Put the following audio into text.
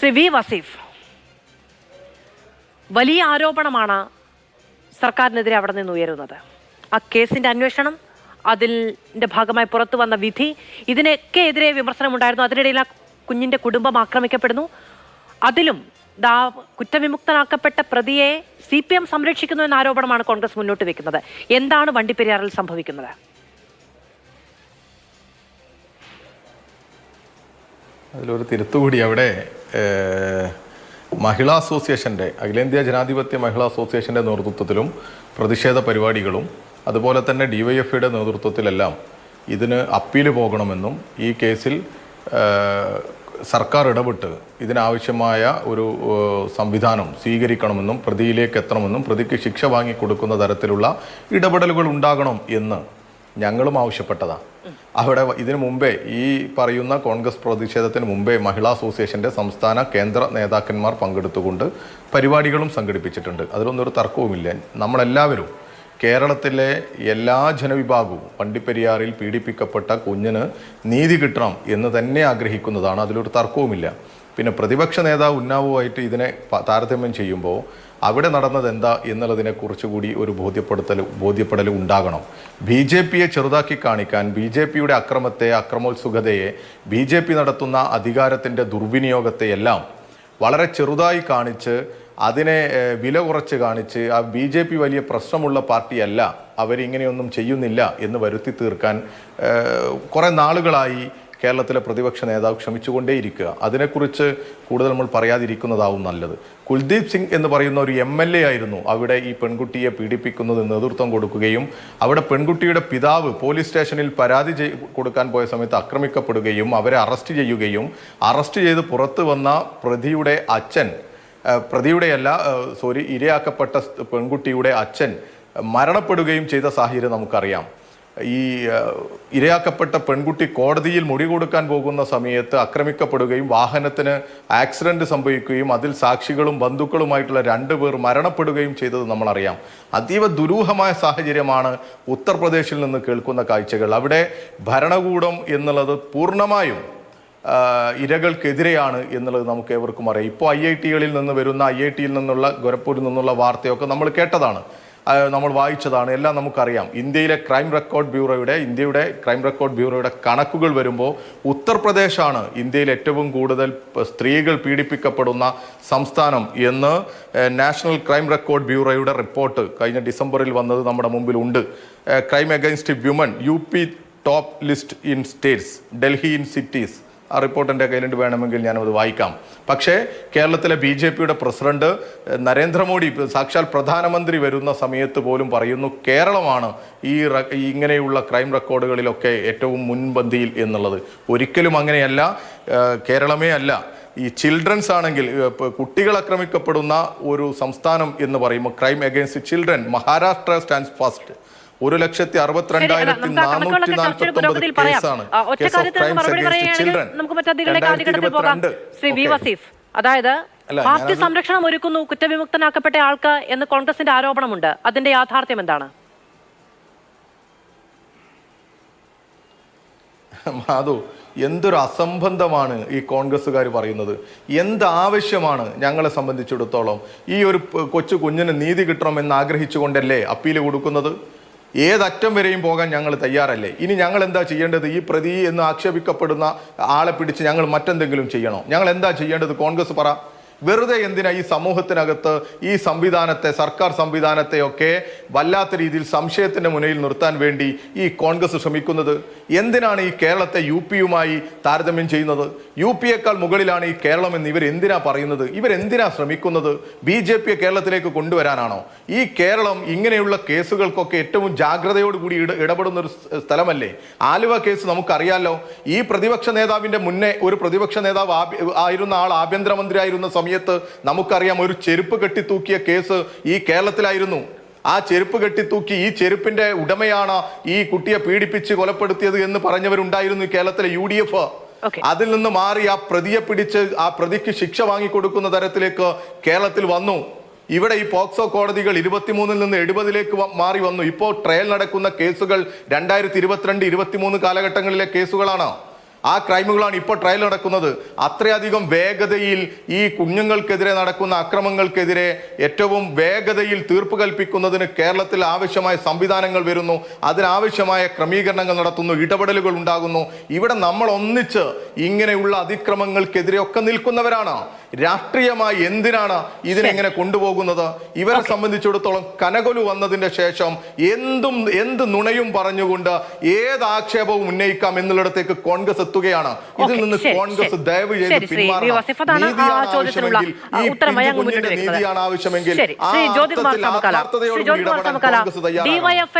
Shri V Wasif വലിയ ആരോപണമാണ് സർക്കാരിനെതിരെ അവിടെ നിന്ന് ഉയരുന്നത്. ആ കേസിന്റെ അന്വേഷണം അതിന്റെ ഭാഗമായി പുറത്തു വന്ന വിധി ഇതിനൊക്കെ എതിരെ വിമർശനമുണ്ടായിരുന്നു അതിനിടയിൽ ആ കുഞ്ഞിന്റെ കുടുംബം ആക്രമിക്കപ്പെടുന്നു. അതിലും ദാ കുറ്റവിമുക്തനാക്കപ്പെട്ട പ്രതിയെ സി പി എം സംരക്ഷിക്കുന്നു എന്ന ആരോപണമാണ് കോൺഗ്രസ് മുന്നോട്ട് വെക്കുന്നത്. എന്താണ് വണ്ടിപ്പെരിയാറിൽ സംഭവിക്കുന്നത്? അതിലൊരു തിരുത്തുകൂടി അവിടെ മഹിളാ അസോസിയേഷന്റെ അഖിലേന്ത്യാ ജനാധിപത്യ മഹിളാ അസോസിയേഷന്റെ നേതൃത്വത്തിലും പ്രതിഷേധ പരിപാടികളും അതുപോലെ തന്നെ ഡിവൈഎഫ്ഐയുടെ നേതൃത്വത്തിലെല്ലാം ഇതിന് അപ്പീൽ പോകണമെന്നും ഈ കേസിൽ സർക്കാർ ഇടപെട്ട് ഇതിനാവശ്യമായ ഒരു സംവിധാനം സ്വീകരിക്കണമെന്നും പ്രതിയിലേക്ക് എത്തണമെന്നും പ്രതിക്ക് ശിക്ഷ വാങ്ങിക്കൊടുക്കുന്ന തരത്തിലുള്ള ഇടപെടലുകൾ ഉണ്ടാകണം എന്ന് ഞങ്ങളും ആവശ്യപ്പെട്ടതാണ് അവിടെ ഇതിനു മുമ്പേ ഈ പറയുന്ന കോൺഗ്രസ് പ്രതിഷേധത്തിന് മുമ്പേ മഹിളാ അസോസിയേഷന്റെ സംസ്ഥാന കേന്ദ്ര നേതാക്കന്മാർ പങ്കെടുത്തുകൊണ്ട് പരിപാടികളും സംഘടിപ്പിച്ചിട്ടുണ്ട്. ഒരു തർക്കവുമില്ല. നമ്മളെല്ലാവരും കേരളത്തിലെ എല്ലാ ജനവിഭാഗവും വണ്ടിപ്പെരിയാറിൽ പീഡിപ്പിക്കപ്പെട്ട കുഞ്ഞിന് നീതി കിട്ടണം എന്ന് തന്നെ ആഗ്രഹിക്കുന്നതാണ്. അതിലൊരു തർക്കവുമില്ല. പിന്നെ പ്രതിപക്ഷ നേതാവ് ഉന്നാവുമായിട്ട് ഇതിനെ താരതമ്യം ചെയ്യുമ്പോൾ അവിടെ നടന്നത് എന്താ എന്നുള്ളതിനെ കുറിച്ചുകൂടി ഒരു ബോധ്യപ്പെടുത്തൽ ബോധ്യപ്പെടൽ ഉണ്ടാകണം. ബി ജെ പിയെ ചെറുതാക്കി കാണിക്കാൻ ബി ജെ പിയുടെ അക്രമത്തെ അക്രമോത്സുകതയെ ബി ജെ പി നടത്തുന്ന അധികാരത്തിന്റെ ദുർവിനിയോഗത്തെയെല്ലാം വളരെ ചെറുതായി കാണിച്ച് അതിനെ വില കുറച്ച് കാണിച്ച് ആ ബി ജെ പി വലിയ പ്രശ്നമുള്ള പാർട്ടിയല്ല അവരിങ്ങനെയൊന്നും ചെയ്യുന്നില്ല എന്ന് വരുത്തി തീർക്കാൻ കുറേ നാളുകളായി കേരളത്തിലെ പ്രതിപക്ഷ നേതാവ് ക്ഷമിച്ചുകൊണ്ടേയിരിക്കുക അതിനെക്കുറിച്ച് കൂടുതൽ നമ്മൾ പറയാതിരിക്കുന്നതാവും നല്ലത്. കുൽദീപ് സിംഗ് എന്ന് പറയുന്ന ഒരു എം എൽ എ ആയിരുന്നു അവിടെ ഈ പെൺകുട്ടിയെ പീഡിപ്പിക്കുന്നത് നേതൃത്വം കൊടുക്കുകയും അവിടെ പെൺകുട്ടിയുടെ പിതാവ് പോലീസ് സ്റ്റേഷനിൽ പരാതി കൊടുക്കാൻ പോയ സമയത്ത് ആക്രമിക്കപ്പെടുകയും അവരെ അറസ്റ്റ് ചെയ്യുകയും അറസ്റ്റ് ചെയ്ത് പുറത്തു വന്ന പ്രതിയുടെ അച്ഛൻ പ്രതിയുടെയല്ല സോറി ഇരയാക്കപ്പെട്ട പെൺകുട്ടിയുടെ അച്ഛൻ മരണപ്പെടുകയും ചെയ്ത സാഹചര്യം നമുക്കറിയാം. ഈ ഇരയാക്കപ്പെട്ട പെൺകുട്ടി കോടതിയിൽ മുടി കൊടുക്കാൻ പോകുന്ന സമയത്ത് ആക്രമിക്കപ്പെടുകയും വാഹനത്തിന് ആക്സിഡന്റ് സംഭവിക്കുകയും അതിൽ സാക്ഷികളും ബന്ധുക്കളുമായിട്ടുള്ള രണ്ടുപേർ മരണപ്പെടുകയും ചെയ്തത് നമ്മളറിയാം. അതീവ ദുരൂഹമായ സാഹചര്യമാണ് ഉത്തർപ്രദേശിൽ നിന്ന് കേൾക്കുന്ന കാഴ്ചകൾ. അവിടെ ഭരണകൂടം എന്നുള്ളത് പൂർണമായും ഇരകൾക്കെതിരെയാണ് എന്നുള്ളത് നമുക്ക് ഏവർക്കും അറിയാം. ഇപ്പോൾ ഐ ഐ ടികളിൽ നിന്ന് വരുന്ന ഐ ഐ ടിയിൽ നിന്നുള്ള ഗോരഖ്പൂരിൽ നിന്നുള്ള വാർത്തയൊക്കെ നമ്മൾ കേട്ടതാണ്. നമ്മൾ വായിച്ചതാണ്. എല്ലാം നമുക്കറിയാം. ഇന്ത്യയിലെ ക്രൈം റെക്കോർഡ് ബ്യൂറോയുടെ ഇന്ത്യയുടെ ക്രൈം റെക്കോർഡ് ബ്യൂറോയുടെ കണക്കുകൾ വരുമ്പോൾ ഉത്തർപ്രദേശാണ് ഇന്ത്യയിൽ ഏറ്റവും കൂടുതൽ സ്ത്രീകൾ പീഡിപ്പിക്കപ്പെടുന്ന സംസ്ഥാനം എന്ന് നാഷണൽ ക്രൈം റെക്കോർഡ് ബ്യൂറോയുടെ റിപ്പോർട്ട് കഴിഞ്ഞ ഡിസംബറിൽ വന്നത് നമ്മുടെ മുമ്പിലുണ്ട് crime against women U P top list in States Delhi in cities. ആ റിപ്പോർട്ട് എന്റെ കയ്യിലുണ്ട് വേണമെങ്കിൽ ഞാനത് വായിക്കാം. പക്ഷേ കേരളത്തിലെ ബി ജെ പിയുടെ പ്രസിഡന്റ് നരേന്ദ്രമോദി സാക്ഷാൽ പ്രധാനമന്ത്രി വരുന്ന സമയത്ത് പോലും പറയുന്നു കേരളമാണ് ഈ ഇങ്ങനെയുള്ള ക്രൈം റെക്കോർഡുകളിലൊക്കെ ഏറ്റവും മുൻപന്തിയിൽ എന്നുള്ളത്. ഒരിക്കലും അങ്ങനെയല്ല. കേരളമേ അല്ല. ഈ ചിൽഡ്രൻസ് ആണെങ്കിൽ കുട്ടികൾ ആക്രമിക്കപ്പെടുന്ന ഒരു സംസ്ഥാനം എന്ന് പറയുമ്പോൾ crime against children Maharashtra stands first. ഒരു ലക്ഷത്തി അറുപത്തിരണ്ടായിരത്തി നാനൂറ്റി നാൽപ്പത്തി ഒമ്പത് കേസാണ്. Case of crimes against children അതായത് പാർട്ടി സംരക്ഷണം ഒരുക്കുന്നു കുറ്റവിമുക്തനാക്കപ്പെട്ട ആൾക്ക് എന്ന് കോൺഗ്രസിന്റെ ആരോപണമുണ്ട്. അതിന്റെ യാഥാർത്ഥ്യം എന്താണ്? മാധു എന്തൊരു അസംബന്ധമാണ് ഈ കോൺഗ്രസ്സുകാർ പറയുന്നത്? എന്താവശ്യമാണ് ഞങ്ങളെ സംബന്ധിച്ചിടത്തോളം ഈ ഒരു കൊച്ചു കുഞ്ഞിന് നീതി കിട്ടണമെന്ന് ആഗ്രഹിച്ചുകൊണ്ടല്ലേ അപ്പീൽ കൊടുക്കുന്നത്? ഏതറ്റം വരെയും പോകാൻ ഞങ്ങൾ തയ്യാറല്ലേ? ഇനി ഞങ്ങൾ എന്താ ചെയ്യേണ്ടത്? ഈ പ്രതി എന്ന് ആക്ഷേപിക്കപ്പെടുന്ന ആളെ പിടിച്ച് ഞങ്ങൾ മറ്റെന്തെങ്കിലും ചെയ്യണോ? ഞങ്ങൾ എന്താ ചെയ്യേണ്ടത്? കോൺഗ്രസ് പറ. വെറുതെ എന്തിനാ ഈ സമൂഹത്തിനകത്ത് ഈ സംവിധാനത്തെ സർക്കാർ സംവിധാനത്തെ ഒക്കെ വല്ലാത്ത രീതിയിൽ സംശയത്തിന്റെ മുനയിൽ നിർത്താൻ വേണ്ടി ഈ കോൺഗ്രസ് ശ്രമിക്കുന്നത്? എന്തിനാണ് ഈ കേരളത്തെ യു പിയുമായി താരതമ്യം ചെയ്യുന്നത്? യു പിയേക്കാൾ മുകളിലാണ് ഈ കേരളം എന്ന് ഇവർ എന്തിനാ പറയുന്നത്? ഇവരെന്തിനാ ശ്രമിക്കുന്നത്? ബി ജെ പിയെ കേരളത്തിലേക്ക് കൊണ്ടുവരാനാണോ? ഈ കേരളം ഇങ്ങനെയുള്ള കേസുകൾക്കൊക്കെ ഏറ്റവും ജാഗ്രതയോടുകൂടി ഇട ഇടപെടുന്ന ഒരു സ്ഥലമല്ലേ? ആലുവ കേസ് നമുക്കറിയാലോ. ഈ പ്രതിപക്ഷ നേതാവിന്റെ മുന്നേ ഒരു പ്രതിപക്ഷ നേതാവ് ആയിരുന്ന ആൾ ആഭ്യന്തരമന്ത്രി ആയിരുന്ന സമയത്ത് നമുക്കറിയാം ഒരു ചെരുപ്പ് കെട്ടിത്തൂക്കിയ കേസ് ഈ കേരളത്തിലായിരുന്നു. ആ ചെരുപ്പ് കെട്ടിത്തൂക്കി ഈ ചെരുപ്പിന്റെ ഉടമയാണ് ഈ കുട്ടിയെ പീഡിപ്പിച്ച് കൊലപ്പെടുത്തിയത് എന്ന് പറഞ്ഞവരുണ്ടായിരുന്നു കേരളത്തിലെ യു ഡി എഫ്. അതിൽ നിന്ന് മാറി ആ പ്രതിയെ പിടിച്ച് ആ പ്രതിക്ക് ശിക്ഷ വാങ്ങിക്കൊടുക്കുന്ന തരത്തിലേക്ക് കേരളത്തിൽ വന്നു. ഇവിടെ ഈ പോക്സോ കോടതികൾ ഇരുപത്തിമൂന്നിൽ നിന്ന് എഴുപതിലേക്ക് മാറി വന്നു. ഇപ്പോൾ ട്രയൽ നടക്കുന്ന കേസുകൾ രണ്ടായിരത്തി ഇരുപത്തിരണ്ട് ഇരുപത്തിമൂന്ന് കാലഘട്ടങ്ങളിലെ കേസുകളാണ്. ആ ക്രൈമുകളാണ് ഇപ്പോൾ ട്രയൽ നടക്കുന്നത്. അത്രയധികം വേഗതയിൽ ഈ കുഞ്ഞുങ്ങൾക്കെതിരെ നടക്കുന്ന അക്രമങ്ങൾക്കെതിരെ ഏറ്റവും വേഗതയിൽ തീർപ്പ് കൽപ്പിക്കുന്നതിന് കേരളത്തിൽ ആവശ്യമായ സംവിധാനങ്ങൾ വരുന്നു. അതിനാവശ്യമായ ക്രമീകരണങ്ങൾ നടത്തുന്നു. ഇടപെടലുകൾ ഉണ്ടാകുന്നു. ഇവിടെ നമ്മൾ ഒന്നിച്ച് ഇങ്ങനെയുള്ള അതിക്രമങ്ങൾക്കെതിരെ ഒക്കെ നിൽക്കുന്നവരാണ്. രാഷ്ട്രീയമായി എന്തിനാണ് ഇതിനെങ്ങനെ കൊണ്ടുപോകുന്നത്? ഇവരെ സംബന്ധിച്ചിടത്തോളം കനകൊലു വന്നതിന്റെ ശേഷം എന്തും എന്ത് നുണയും പറഞ്ഞുകൊണ്ട് ഏത് ആക്ഷേപവും ഉന്നയിക്കാം എന്നുള്ളിടത്തേക്ക് കോൺഗ്രസ് എത്തുകയാണ്. ഇതിൽ നിന്ന് കോൺഗ്രസ്. ദയവ് ചെയ്ത്. പിന്മാറണം. നീതിയാണ് ആവശ്യമെങ്കിൽ ആ, അർത്ഥത്തിൽ ആത്മാർത്ഥതയോടുകൂടി ഇടപെടാൻ കോൺഗ്രസ് തയ്യാറാണ്.